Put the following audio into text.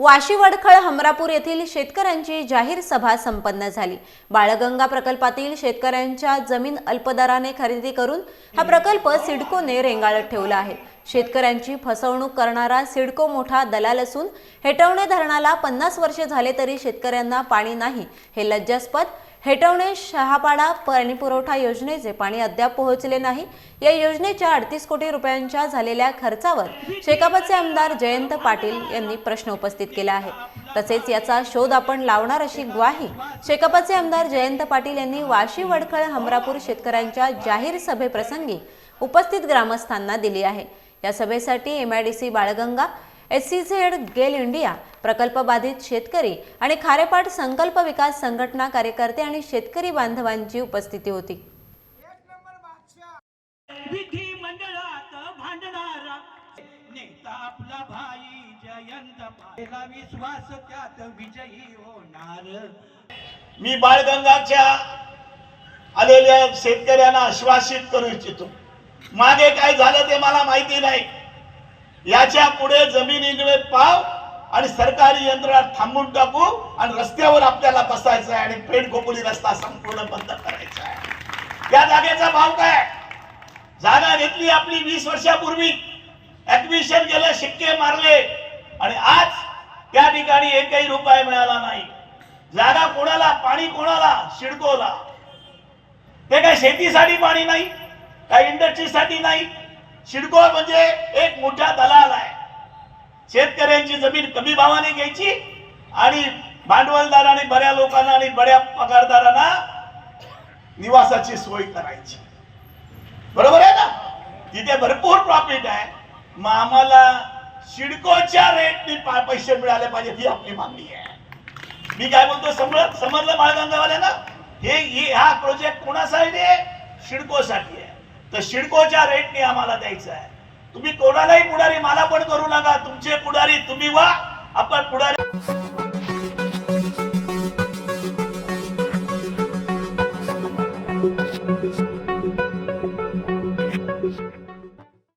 वाशी वडखळ हमरापूर येथील शेतकऱ्यांची जाहीर सभा संपन्न झाली. बाळगंगा प्रकल्पातील शेतकऱ्यांच्या जमीन अल्पदराने खरेदी करून हा प्रकल्प सिडकोने रेंगाळत ठेवला आहे. शेतकऱ्यांची फसवणूक करणारा सिडको मोठा दलाल असून हेटवणे धरणाला पन्नास वर्षे झाले तरी शेतकऱ्यांना पाणी नाही हे लज्जास्पद हेटवणे शहापाडा पाणी पुरवठा योजनेचे पाणी अद्याप पोहोचले नाही. या योजनेच्या अडतीस कोटी रुपयांच्या झालेल्या खर्चावर शेकापचे आमदार जयंत पाटील यांनी प्रश्न उपस्थित केला आहे. तसेच याचा शोध आपण लावणार अशी ग्वाही शेकापचे आमदार जयंत पाटील यांनी वाशी वडखळ हमरापूर शेतकऱ्यांच्या जाहीर सभेप्रसंगी उपस्थित ग्रामस्थांना दिली आहे. या सभेसाठी MIDC Balganga S C Z GAIL India प्रकल्प बाधित शेतकरी आणि खारेपाट संकल्प विकास संघटना कार्यकर्ते आणि शेतकरी बांधवांची उपस्थिती होती. विधी मंडळात भांडणारा. नेता आपला भाई जयंत पाहिला विश्वास त्यात विजयी होणार. मी बाळगंगाच्या आलेल्या शेतकऱ्यांना आश्वासित करू इच्छितो. मागे काय झालं ते मला माहिती नाही. याच्यापुढे जमिनीमुळे पाव आणि सरकारी यंत्रणा थांबून टाकू आणि रस्त्यावर आपल्याला बसायचं आहे आणि पेट खोपोली रस्ता संपूर्ण बंद करायचा आहे. या जागेचा भाव काय जागा घेतली आपली वीस वर्षापूर्वी. ऍडमिशन गेलं शिक्के मारले. आणि आज त्या ठिकाणी एकही रुपये मिळाला नाही. जागा कोणाला? पाणी कोणाला? शिडकोला. ते काय शेतीसाठी पाणी नाही? काय इंडस्ट्रीसाठी नाही? शिडको म्हणजे एक मोठा दलाल आहे. शेतकऱ्यांची जमीन कमी भावाने घ्यायची आणि भांडवलदाराने बऱ्या लोकांना आणि बड्या पगारदारांना निवासाची सोय करायची. बरोबर आहे ना? तिथे भरपूर प्रॉफिट आहे. मग आम्हाला शिडकोच्या रेटने पैसे मिळाले पाहिजे ही आपली मागणी आहे. मी काय बोलतो? समज समजलं बाळगंगावाल्यांना हे हे- हा प्रोजेक्ट कोणासाठी आहे? शिडकोसाठी आहे. तर शिडकोच्या रेटने आम्हाला द्यायचं आहे तुम्ही कोणालाही पुढारी मला पण करू नका तुमचे पुढारी तुम्ही वा आपण पुढारी